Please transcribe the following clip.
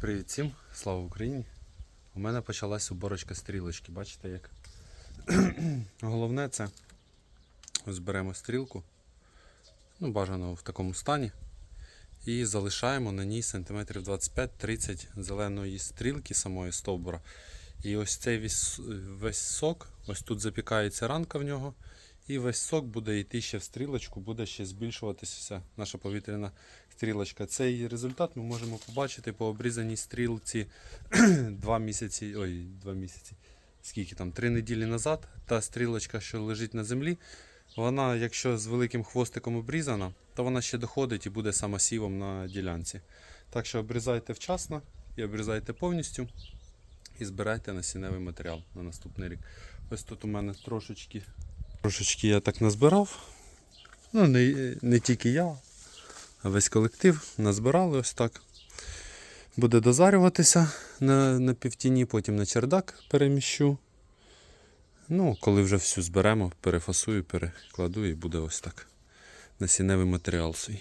Привіт всім, слава Україні! У мене почалась уборочка стрілочки. Бачите як? Головне це ось беремо стрілку, ну, бажано в такому стані. І залишаємо на ній сантиметрів 25-30 зеленої стрілки самої стовбура. І ось цей весь сок, ось тут запікається ранка в нього. І весь сок буде йти ще в стрілочку, буде ще збільшуватися наша повітряна стрілочка. Цей результат ми можемо побачити по обрізаній стрілці 2 місяці. Ой, 2 місяці. Скільки там? 3 неділі назад. Та стрілочка, що лежить на землі, вона, якщо з великим хвостиком обрізана, то вона ще доходить і буде самосівом на ділянці. Так що обрізайте вчасно і обрізайте повністю і збирайте насінневий матеріал на наступний рік. Ось тут у мене трошечки, трошечки я так назбирав. Ну, не, не тільки я, а весь колектив назбирали ось так. Буде дозарюватися на, на півтіні, потім на чердак переміщу. Ну, коли вже всю зберемо, перефасую, перекладу і буде ось так. Насінневий матеріал свій.